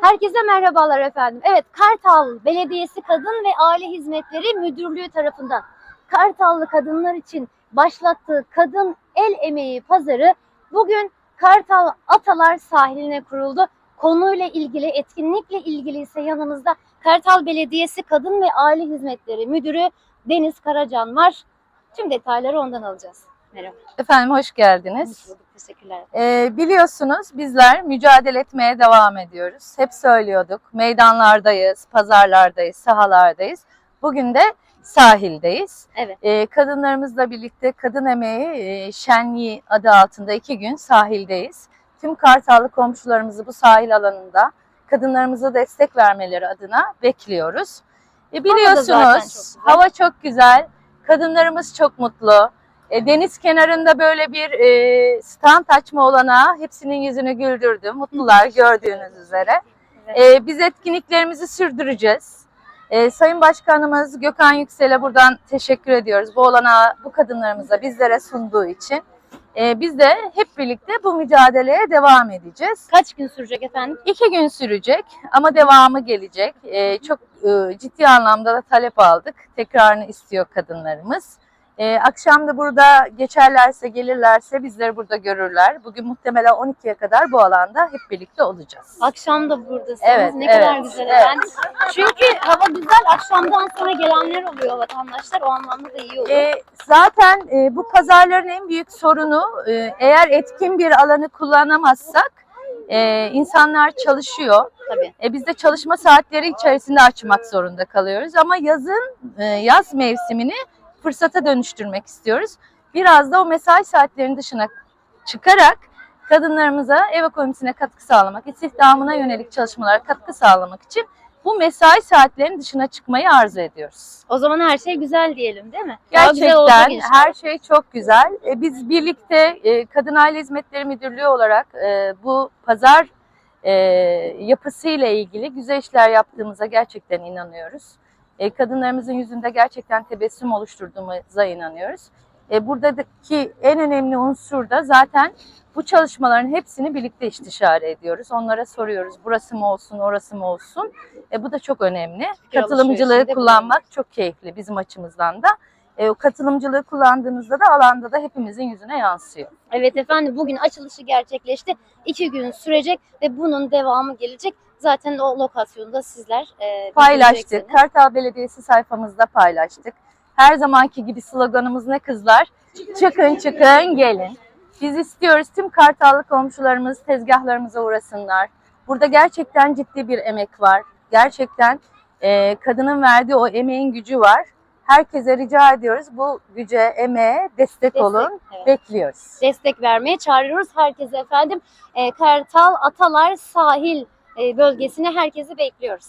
Herkese merhabalar efendim. Evet, Kartal Belediyesi Kadın ve Aile Hizmetleri Müdürlüğü tarafından Kartallı kadınlar için başlattığı Kadın El Emeği Pazarı bugün Kartal Atalar sahiline kuruldu. Konuyla ilgili, etkinlikle ilgili ise yanımızda Kartal Belediyesi Kadın ve Aile Hizmetleri Müdürü Deniz Karacan var. Tüm detayları ondan alacağız. Merhaba. Efendim hoş geldiniz. Hoş bulduk. Teşekkürler. Ee, biliyorsunuz bizler mücadele etmeye devam ediyoruz. Hep söylüyorduk. Meydanlardayız, pazarlardayız, sahalardayız. Bugün de sahildeyiz. Evet. Ee, kadınlarımızla birlikte Kadın Emeği e, Şenliği adı altında iki gün sahildeyiz. Tüm Kartallı komşularımızı bu sahil alanında kadınlarımıza destek vermeleri adına bekliyoruz. E, çok biliyorsunuz güzel. hava çok güzel, kadınlarımız çok mutlu. E, deniz kenarında böyle bir e, stand açma olanağı hepsinin yüzünü güldürdü. Mutlular gördüğünüz üzere. E, biz etkinliklerimizi sürdüreceğiz. E, Sayın Başkanımız Gökhan Yüksel'e buradan teşekkür ediyoruz. Bu olanağı bu kadınlarımıza bizlere sunduğu için. E, biz de hep birlikte bu mücadeleye devam edeceğiz. Kaç gün sürecek efendim? İki gün sürecek ama devamı gelecek. E, çok e, ciddi anlamda da talep aldık. Tekrarını istiyor kadınlarımız. Ee, akşam da burada geçerlerse, gelirlerse bizleri burada görürler. Bugün muhtemelen 12'ye kadar bu alanda hep birlikte olacağız. Akşam da buradasınız. Evet, ne kadar evet, güzel evet. Çünkü hava güzel. Akşamdan sonra gelenler oluyor vatandaşlar. O anlamda da iyi oluyor. Ee, zaten e, bu pazarların en büyük sorunu e, eğer etkin bir alanı kullanamazsak e, insanlar çalışıyor. Tabii. E, biz de çalışma saatleri içerisinde açmak zorunda kalıyoruz. Ama yazın, e, yaz mevsimini fırsata dönüştürmek istiyoruz. Biraz da o mesai saatlerinin dışına çıkarak kadınlarımıza ev ekonomisine katkı sağlamak, istihdamına yönelik çalışmalara katkı sağlamak için bu mesai saatlerinin dışına çıkmayı arzu ediyoruz. O zaman her şey güzel diyelim değil mi? Daha Gerçekten her şey çok güzel. E, Biz birlikte e, Kadın Aile Hizmetleri Müdürlüğü olarak e, bu pazar e, yapısıyla ilgili güzel işler yaptığımıza gerçekten inanıyoruz. E, Kadınlarımızın yüzünde gerçekten tebessüm oluşturduğumuza inanıyoruz. E, Buradaki en önemli unsur da zaten bu çalışmaların hepsini birlikte istişare ediyoruz. Onlara soruyoruz burası mı olsun, orası mı olsun. E, bu da çok önemli. Alışverişinde kullanmak çok keyifli bizim açımızdan da. E, katılımcılığı kullandığınızda da alanda da hepimizin yüzüne yansıyor. Evet efendim bugün açılışı gerçekleşti. İki gün sürecek ve bunun devamı gelecek. Zaten o lokasyonda sizler e, Paylaştık. Kartal Belediyesi sayfamızda paylaştık. Her zamanki gibi sloganımız ne kızlar? Çıkın çıkın gelin. Biz istiyoruz tüm Kartallı komşularımız tezgahlarımıza uğrasınlar. Burada gerçekten ciddi bir emek var. Gerçekten e, kadının verdiği o emeğin gücü var. Herkese rica ediyoruz bu güce, emeğe destek, Destek, olun. evet. Bekliyoruz. destek vermeye çağırıyoruz herkese efendim. E, Kartal Atalar sahil e, bölgesine herkesi bekliyoruz.